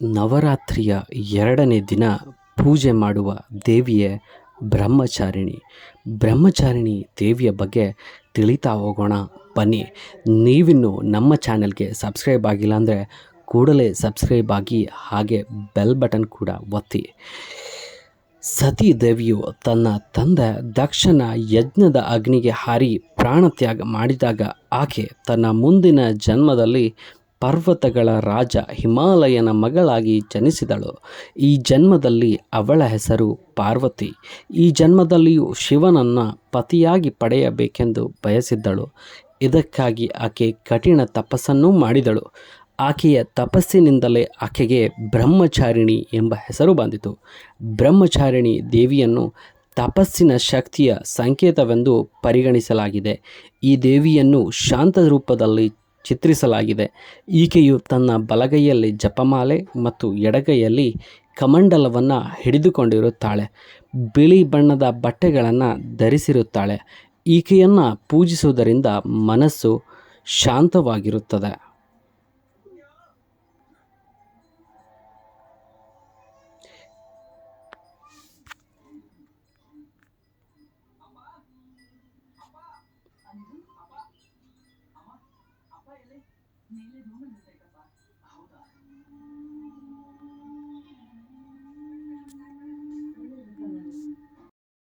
ನವರಾತ್ರಿಯ ಎರಡನೇ ದಿನ ಪೂಜೆ ಮಾಡುವ ದೇವಿಯೇ ಬ್ರಹ್ಮಚಾರಿಣಿ. ಬ್ರಹ್ಮಚಾರಿಣಿ ದೇವಿಯ ಬಗ್ಗೆ ತಿಳಿತಾ ಹೋಗೋಣ, ಬನ್ನಿ. ನೀವಿನ್ನು ನಮ್ಮ ಚಾನೆಲ್ಗೆ ಸಬ್ಸ್ಕ್ರೈಬ್ ಆಗಿಲ್ಲ ಅಂದರೆ ಕೂಡಲೇ ಸಬ್ಸ್ಕ್ರೈಬ್ ಆಗಿ ಹಾಗೆ ಬೆಲ್ ಬಟನ್ ಕೂಡ ಒತ್ತಿ. ಸತಿ ದೇವಿಯು ತನ್ನ ತಂದೆ ದಕ್ಷನ ಯಜ್ಞದ ಅಗ್ನಿಗೆ ಹಾರಿ ಪ್ರಾಣತ್ಯಾಗ ಮಾಡಿದಾಗ ಆಕೆ ತನ್ನ ಮುಂದಿನ ಜನ್ಮದಲ್ಲಿ ಪರ್ವತಗಳ ರಾಜ ಹಿಮಾಲಯನ ಮಗಳಾಗಿ ಜನಿಸಿದಳು. ಈ ಜನ್ಮದಲ್ಲಿ ಅವಳ ಹೆಸರು ಪಾರ್ವತಿ. ಈ ಜನ್ಮದಲ್ಲಿಯೂ ಶಿವನನ್ನು ಪತಿಯಾಗಿ ಪಡೆಯಬೇಕೆಂದು ಬಯಸಿದ್ದಳು. ಇದಕ್ಕಾಗಿ ಆಕೆ ಕಠಿಣ ತಪಸ್ಸನ್ನೂ ಮಾಡಿದಳು. ಆಕೆಯ ತಪಸ್ಸಿನಿಂದಲೇ ಆಕೆಗೆ ಬ್ರಹ್ಮಚಾರಿಣಿ ಎಂಬ ಹೆಸರು ಬಂದಿತು. ಬ್ರಹ್ಮಚಾರಿಣಿ ದೇವಿಯನ್ನು ತಪಸ್ಸಿನ ಶಕ್ತಿಯ ಸಂಕೇತವೆಂದು ಪರಿಗಣಿಸಲಾಗಿದೆ. ಈ ದೇವಿಯನ್ನು ಶಾಂತ ರೂಪದಲ್ಲಿ ಚಿತ್ರಿಸಲಾಗಿದೆ. ಈಕೆಯು ತನ್ನ ಬಲಗೈಯಲ್ಲಿ ಜಪಮಾಲೆ ಮತ್ತು ಎಡಗೈಯಲ್ಲಿ ಕಮಂಡಲವನ್ನು ಹಿಡಿದುಕೊಂಡಿರುತ್ತಾಳೆ. ಬಿಳಿ ಬಣ್ಣದ ಬಟ್ಟೆಗಳನ್ನು ಧರಿಸಿರುತ್ತಾಳೆ. ಈಕೆಯನ್ನು ಪೂಜಿಸುವುದರಿಂದ ಮನಸ್ಸು ಶಾಂತವಾಗಿರುತ್ತದೆ. neyle